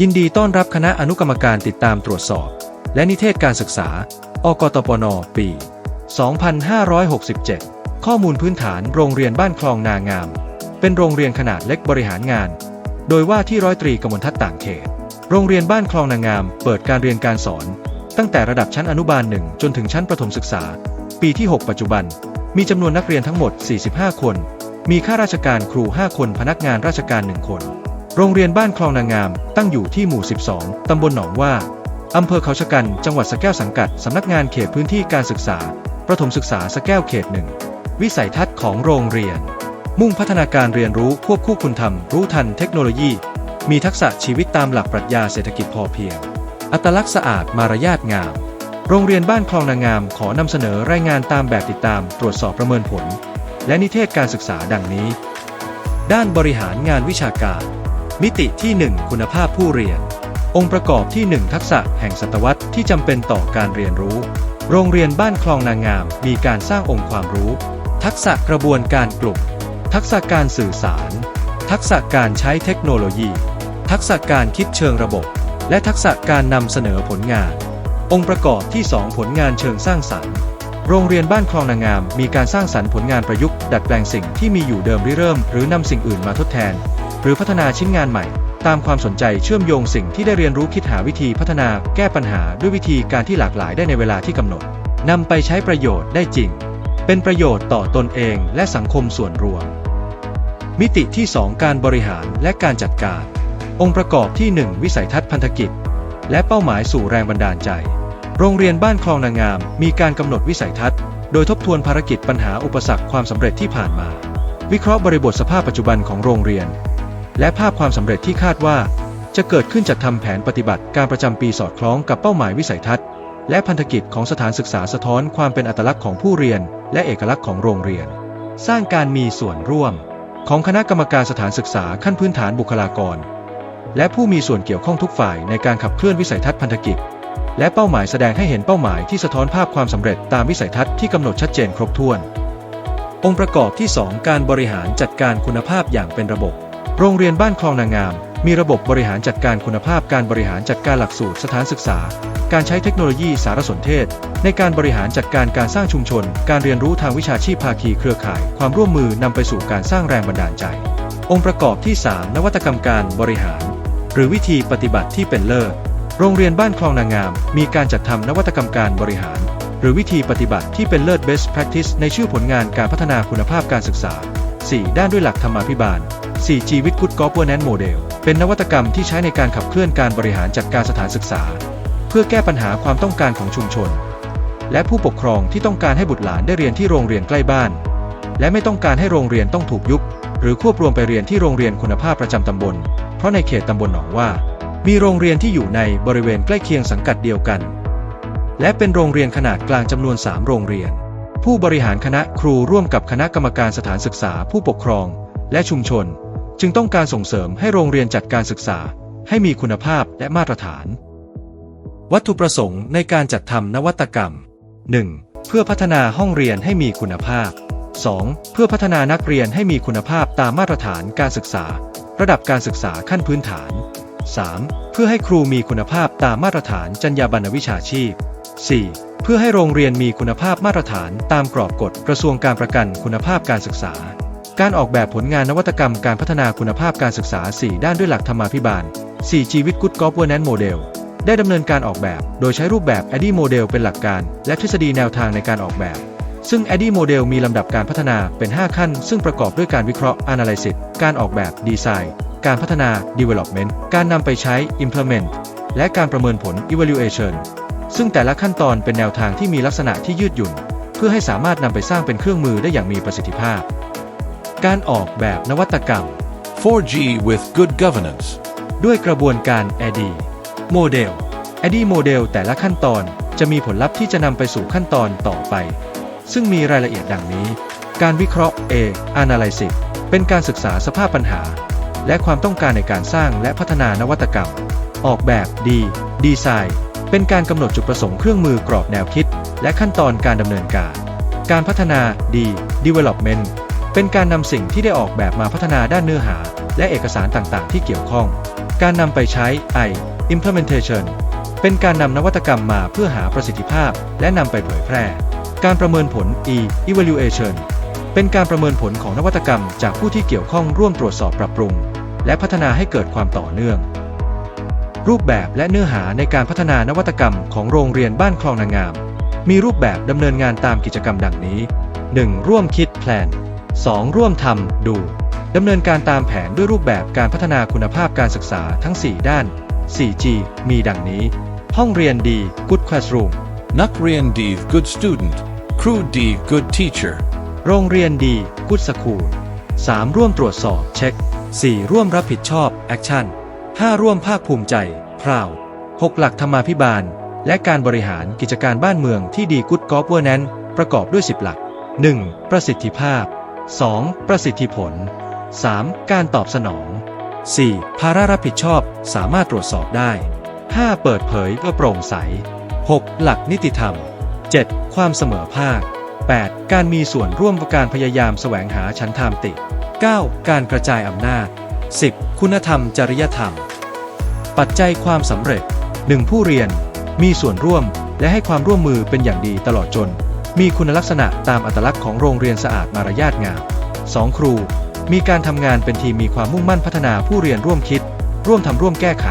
ยินดีต้อนรับคณะอนุกรรมการติดตามตรวจสอบ และนิเทศการศึกษา อกตปน ปี 2567 ข้อมูลพื้นฐานโรงเรียนบ้านคลองนางาม เป็นโรงเรียนขนาดเล็กบริหารงาน โดยว่าที่ร้อยตรีกมลทัศน์ต่างเขต โรงเรียนบ้านคลองนางาม เปิดการเรียนการสอน ตั้งแต่ระดับชั้นอนุบาล1จนถึงชั้นประถมศึกษา ปีที่ 6 ปัจจุบัน มีจำนวนนักเรียนทั้งหมด 45 คน มีข้าราชการครู 5 คน พนักงานราชการ 1 คน โรงเรียนบ้านคลองนางงาม ตั้งอยู่ที่หมู่ 12 ตำบลหนองว่าอำเภอเขาชะกัน จังหวัดสแก้วสังกัด สำนักงานเขตพื้นที่การศึกษา ประถมศึกษาสแก้วเขตหนึ่ง วิสัยทัศน์ของโรงเรียน มุ่งพัฒนาการเรียนรู้ควบคู่คุณธรรม รู้ทันเทคโนโลยี มีทักษะชีวิตตามหลักปรัชญาเศรษฐกิจพอเพียง อัตลักษณ์สะอาดมารยาทงาม โรงเรียนบ้านคลองนางงาม ขอนำเสนอรายงานตามแบบติดตาม ตรวจสอบประเมินผล และนิเทศการศึกษาดังนี้ ด้านบริหารงานวิชาการ มิติที่ 1 คุณภาพผู้เรียน องค์ประกอบที่ 1 ทักษะแห่งศตวรรษที่จำเป็นต่อการเรียนรู้ โรงเรียนบ้านคลองนางงาม มีการสร้างองค์ความรู้ ทักษะกระบวนการกลุ่ม ทักษะการสื่อสาร ทักษะการใช้เทคโนโลยี ทักษะการคิดเชิงระบบ และทักษะการนำเสนอผลงาน องค์ประกอบที่ 2 ผลงานเชิงสร้างสรรค์โรงเรียนบ้านคลองนางงามมีการสร้างสรรค์ผลงานประยุกต์ดัดแปลงสิ่งที่มีอยู่เดิมริเริ่ม หรือนำสิ่งอื่นมาทดแทน หรือพัฒนาชิ้นงานใหม่ ตามความสนใจเชื่อมโยงสิ่งที่ได้เรียนรู้คิดหาวิธีพัฒนาแก้ปัญหาด้วยวิธีการที่หลากหลายได้ในเวลาที่กำหนดนำไปใช้ประโยชน์ได้จริง เป็นประโยชน์ต่อตนเองและสังคมส่วนรวม มิติที่ 2 การบริหารและการจัดการ องค์ประกอบที่ 1 วิสัยทัศน์พันธกิจ และเป้าหมายสู่แรงบันดาลใจ โรงเรียนบ้านคลองนางงาม มีการกำหนดวิสัยทัศน์ โดยทบทวนภารกิจปัญหาอุปสรรคความสำเร็จที่ผ่านมา วิเคราะห์บริบทสภาพปัจจุบันของโรงเรียน และภาพความสำเร็จที่คาดว่า จะเกิดขึ้นจากทำแผนปฏิบัติการประจำปีสอดคล้องกับเป้าหมายวิสัยทัศน์ และพันธกิจของสถานศึกษาสะท้อนความเป็นอัตลักษณ์ของผู้เรียน และเอกลักษณ์ของโรงเรียน สร้างการมีส่วนร่วม ของคณะกรรมการสถานศึกษาขั้นพื้นฐานบุคลากร และผู้มีส่วนเกี่ยวข้องทุกฝ่ายในการขับเคลื่อนวิสัยทัศน์พันธกิจ และเป้าหมายแสดงให้เห็นเป้าหมายที่สะท้อนภาพความสำเร็จตามวิสัยทัศน์ที่กำหนดชัดเจนครบถ้วน องค์ประกอบที่ 2 การบริหารจัดการคุณภาพอย่างเป็นระบบ โรงเรียนบ้านคลองนางงาม มีระบบบริหารจัดการคุณภาพการบริหารจัดการหลักสูตรสถานศึกษา การใช้เทคโนโลยีสารสนเทศ ในการบริหารจัดการการสร้างชุมชน การเรียนรู้ทางวิชาชีพภาคีเครือข่าย ความร่วมมือนำไปสู่การสร้างแรงบันดาลใจ องค์ประกอบที่ 3 นวัตกรรมการบริหาร หรือวิธีปฏิบัติที่เป็นเลิศโรงเรียนบ้านคลองนางงาม มีการจัดทำนวัตกรรมการบริหาร หรือวิธีปฏิบัติที่เป็นเลิศ best practice ในชื่อผลงานการพัฒนาคุณภาพการศึกษา 4. ด้านด้วยหลักธรรมาภิบาล 4G with Good Governance Model เป็นนวัตกรรมที่ใช้ในการขับเคลื่อนการบริหารจัดการสถานศึกษา เพื่อแก้ปัญหาความต้องการของชุมชน และผู้ปกครองที่ต้องการให้บุตรหลานได้เรียนที่โรงเรียนใกล้บ้าน และไม่ต้องการให้โรงเรียนต้องถูกยุบหรือควบรวมไปเรียนที่โรงเรียนคุณภาพประจำตำบล เพราะในเขตตำบลหนองว่า มีโรงเรียนที่อยู่ในบริเวณใกล้เคียงสังกัดเดียวกัน และเป็นโรงเรียนขนาดกลางจำนวน 3 โรงเรียน ผู้บริหารคณะครูร่วมกับคณะกรรมการสถานศึกษาผู้ปกครอง และชุมชน จึงต้องการส่งเสริมให้โรงเรียนจัดการศึกษาให้มีคุณภาพและมาตรฐาน วัตถุประสงค์ในการจัดทำนวัตกรรม 1. เพื่อพัฒนาห้องเรียนให้มีคุณภาพ 2. เพื่อพัฒนานักเรียนให้มีคุณภาพตามมาตรฐานการศึกษา ระดับการศึกษาขั้นพื้นฐาน 3. เพื่อให้ครูมีคุณภาพตามมาตรฐานจรรยาบรรณวิชาชีพ 4. เพื่อให้โรงเรียนมีคุณภาพมาตรฐานตามกรอบกฎกระทรวงการประกันคุณภาพการศึกษา การออกแบบผลงานนวัตกรรมการพัฒนาคุณภาพการศึกษา 4 ด้านด้วยหลักธรรมาภิบาล 4G with Good Governance Model ได้ดำเนินการออกแบบ โดยใช้รูปแบบ ADDIE Model เป็นหลักการ และทฤษฎีแนวทางในการออกแบบ ซึ่ง ADDIE Model มีลำดับการพัฒนาเป็น 5 ขั้น ซึ่งประกอบด้วยการวิเคราะห์ Analysis การออกแบบ Design การพัฒนา Development การนำไปใช้ Implement และการประเมินผล Evaluation ซึ่งแต่ละขั้นตอนเป็นแนวทางที่มีลักษณะที่ยืดหยุ่น เพื่อให้สามารถนำไปสร้างเป็นเครื่องมือได้อย่างมีประสิทธิภาพ การออกแบบนวัตกรรม 4G with good governance. ด้วยกระบวนการ ADI Model ADI Model แต่ละขั้นตอนจะมีผลลัพธ์ที่จะนำไปสู่ขั้นตอนต่อไป ซึ่งมีรายละเอียดดังนี้ การวิเคราะห์ A Analysis เป็นการศึกษาสภาพปัญหา และความต้องการในการสร้างและพัฒนานวัตกรรม ออกแบบ D Design เป็นการกำหนดจุดประสงค์เครื่องมือกรอบแนวคิด และขั้นตอนการดำเนินการ การพัฒนา D Development เป็นการนำสิ่งที่ได้ออกแบบมาพัฒนาด้านเนื้อหา และเอกสารต่างๆ ที่เกี่ยวข้อง การนำไปใช้ I implementation เป็นการนำนวัตกรรมมาเพื่อหาประสิทธิภาพ และนำไปเผยแพร่ การประเมินผล E evaluation เป็นการประเมินผลของนวัตกรรม จากผู้ที่เกี่ยวข้องร่วมตรวจสอบปรับปรุง และพัฒนาให้เกิดความต่อเนื่อง รูปแบบและเนื้อหาในการพัฒนานวัตกรรมของโรงเรียนบ้านคลองนางงาม มีรูปแบบดำเนินงานตามกิจกรรมดังนี้ 1. ร่วมคิดแพลน 2. ร่วมทำดูดำเนินการตามแผนด้วยรูปแบบการพัฒนาคุณภาพการศึกษาทั้ง 4 ด้าน 4G มีดังนี้ ห้องเรียนดี Good Classroom Nakrian D. Good student. Crew D. Good teacher. โรงเรียนดี Good School 3. ร่วมตรวจสอบเช็ค 4. ร่วมรับผิดชอบ Action 5. ร่วมภาคภูมิใจ Proud 6. หลักธรรมาภิบาล และการบริหารกิจการบ้านเมืองที่ดี Good Governance ประกอบด้วย 10 หลัก 1. ประสิทธิภาพ 2. ประสิทธิผล 3. การตอบสนอง 4. ภาระรับผิดชอบสามารถตรวจสอบได้ 5. เปิดเผยเพื่อโปร่งใส 6. หลักนิติธรรม 7. ความเสมอภาค 8. การมีส่วนร่วมกับการพยายามแสวงหาชั้นธรรมติ 9. การกระจายอำนาจ 10. คุณธรรมจริยธรรม ปัจจัยความสำเร็จ 1. ผู้เรียน มีส่วนร่วมและให้ความร่วมมือเป็นอย่างดีตลอดจน มีคุณลักษณะตามอัตลักษณ์ของโรงเรียนสะอาดมารยาทงาม 2. ครู มีการทำงานเป็นทีมมีความมุ่งมั่นพัฒนาผู้เรียนร่วมคิด ร่วมทำร่วมแก้ไข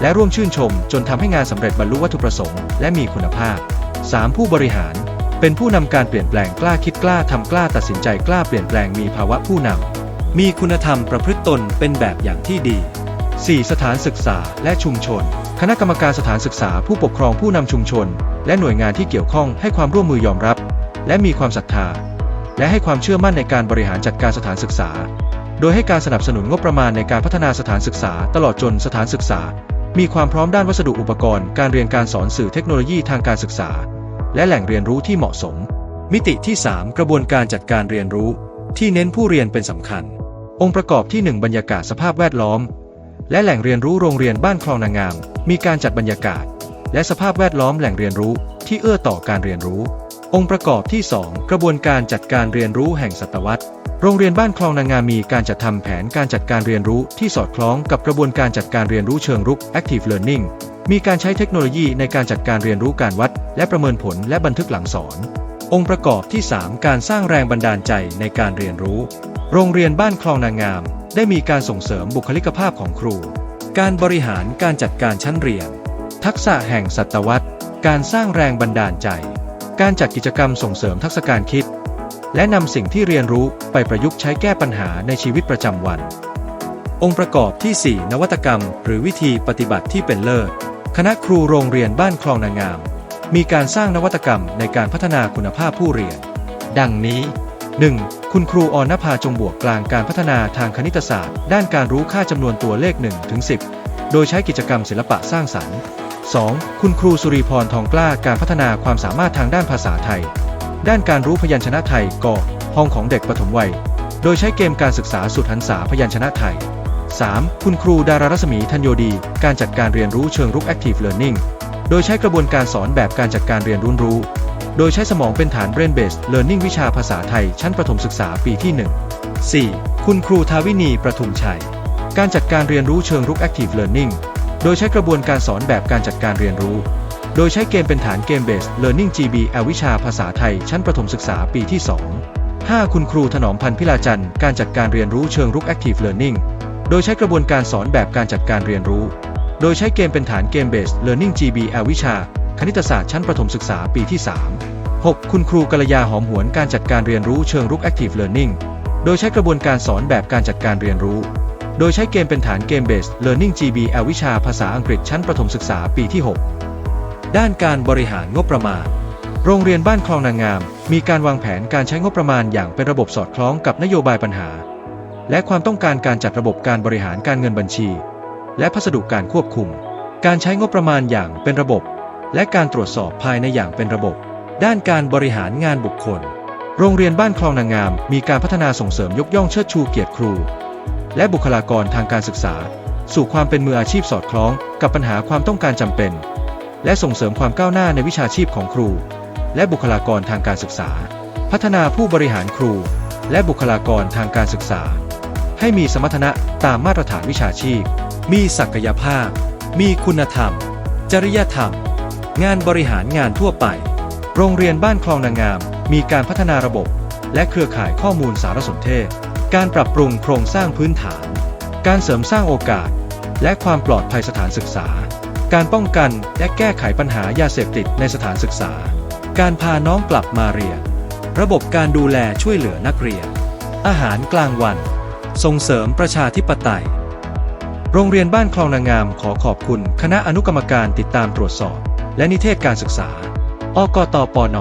และร่วมชื่นชม จนทำให้งานสำเร็จบรรลุวัตถุประสงค์และมีคุณภาพ 3. ผู้บริหาร เป็นผู้นำการเปลี่ยนแปลงกล้าคิดกล้าทำกล้าตัดสินใจกล้าเปลี่ยนแปลงมีภาวะผู้นำมีคุณธรรมประพฤติตนเป็นแบบอย่างที่ดี 4. สถานศึกษาและชุมชน คณะกรรมการสถานศึกษาผู้ปกครองผู้นำชุมชน และหน่วยงานที่เกี่ยวข้องให้ความร่วมมือยอมรับ และมีความศรัทธา และให้ความเชื่อมั่นในการบริหารจัดการสถานศึกษา โดยให้การสนับสนุนงบประมาณในการพัฒนาสถานศึกษา ตลอดจนสถานศึกษา มีความพร้อมด้านวัสดุอุปกรณ์ การเรียนการสอนสื่อเทคโนโลยีทางการศึกษา และแหล่งเรียนรู้ที่เหมาะสม มิติที่ 3 กระบวนการจัดการเรียนรู้ ที่เน้นผู้เรียนเป็นสำคัญ องค์ประกอบที่ 1 บรรยากาศสภาพแวดล้อม และแหล่งเรียนรู้โรงเรียนบ้านคลองนางงาม มีการจัดบรรยากาศ และสภาพแวดล้อมแหล่งเรียนรู้ที่เอื้อต่อการเรียนรู้ องค์ประกอบที่ 2 กระบวนการจัดการเรียนรู้แห่งศตวรรษ โรงเรียนบ้านคลองนางงามมีการจัดทำแผนการจัดการเรียนรู้ที่สอดคล้องกับกระบวนการจัดการเรียนรู้เชิงรุก active learning มีการใช้เทคโนโลยีในการจัดการเรียนรู้การวัด และประเมินผลและบันทึกหลังสอน องค์ประกอบที่ 3 การสร้างแรงบันดาลใจในการเรียนรู้ โรงเรียนบ้านคลองนางงาม ได้มีการส่งเสริมบุคลิกภาพของครู การบริหารการจัดการชั้นเรียน ทักษะแห่งศตวรรษ การสร้างแรงบันดาลใจ การจัดกิจกรรมส่งเสริมทักษะการคิด และนำสิ่งที่เรียนรู้ไปประยุกต์ใช้แก้ปัญหาในชีวิตประจำวัน องค์ประกอบที่ 4 นวัตกรรม หรือวิธีปฏิบัติที่เป็นเลิศ คณะครูโรงเรียนบ้านคลองนางงาม มีการสร้างนวัตกรรมในการพัฒนาคุณภาพผู้เรียน ดังนี้ 1. คุณครูอนนภาจงบวกกลางการพัฒนาทางคณิตศาสตร์ ด้านการรู้ค่าจำนวนตัวเลข1ถึง10 โดยใช้กิจกรรมศิลปะสร้างสรรค์ 2. คุณครูสุริพรทองกล้าการพัฒนาความสามารถทางด้านภาษาไทย ด้านการรู้พยัญชนะไทยกห้องของเด็กปฐมวัย โดยใช้เกมการศึกษาสุดหันษาพยัญชนะไทย 3. คุณครูดารารัศมีธัญโยดี การจัดการเรียนรู้เชิงรุก Active Learning โดยใช้กระบวนการสอนแบบการจัดการเรียนรู้รู้ โดยใช้สมองเป็นฐาน Brain Based Learning วิชาภาษาไทย ชั้นประถมศึกษาปีที่ 1 4. คุณครูทาวินีประทุมชัย การจัดการเรียนรู้เชิงรุก Active Learning โดยใช้กระบวนการสอนแบบการจัดการเรียนรู้ โดยใช้เกมเป็นฐานเกม Based Learning GBL วิชาภาษาไทย ชั้นประถมศึกษาปีที่ 2 5. คุณครูถนอมพันธ์พิลาจันทร์การจัดการเรียนรู้เชิงรุก Active Learning โดยใช้กระบวนการสอนแบบการจัดการเรียนรู้ โดยใช้เกมเป็นฐานเกม Based Learning GBL วิชา คณิตศาสตร์ชั้นประถมศึกษาปีที่ 3 6. คุณครูกัลยาหอมหวนการจัดการเรียนรู้เชิงรุก Active Learning โดยใช้กระบวนการสอนแบบการจัดการเรียนรู้ โดยใช้เกมเป็นฐานเกม Based Learning GBL วิชาภาษาอังกฤษชั้นประถมศึกษาปีที่ 6 ด้านการบริหารงบประมาณ โรงเรียนบ้านคลองนางงาม มีการวางแผนการใช้งบประมาณอย่างเป็นระบบสอดคล้องกับนโยบายปัญหา และความต้องการการจัดระบบการบริหารการเงินบัญชี และพัสดุการควบคุม การใช้งบประมาณอย่างเป็นระบบ และการตรวจสอบภายในอย่างเป็นระบบ ด้านการบริหารงานบุคคล โรงเรียนบ้านคลองนางงาม มีการพัฒนาส่งเสริมยกย่องเชิดชูเกียรติครู และบุคลากรทางการศึกษา สู่ความเป็นมืออาชีพสอดคล้องกับปัญหาความต้องการจำเป็น และส่งเสริมความก้าวหน้าในวิชาชีพของครู และบุคลากรทางการศึกษา พัฒนาผู้บริหารครู และบุคลากรทางการศึกษา ให้มีสมรรถนะตามมาตรฐานวิชาชีพ มีศักยภาพ มีคุณธรรม จริยธรรม งานบริหารงานทั่วไป โรงเรียนบ้านคลองนางงาม มีการพัฒนาระบบ และเครือข่ายข้อมูลสารสนเทศ การปรับปรุงโครงสร้างพื้นฐาน การเสริมสร้างโอกาส และความปลอดภัยสถานศึกษา การป้องกันและแก้ไขปัญหายาเสพติดในสถานศึกษา การพาน้องกลับมาเรียน ระบบการดูแลช่วยเหลือนักเรียน อาหารกลางวัน ส่งเสริมประชาธิปไตย โรงเรียนบ้านคลองนางงามขอขอบคุณ คณะอนุกรรมการติดตามตรวจสอบ และนิเทศการศึกษา อกตปน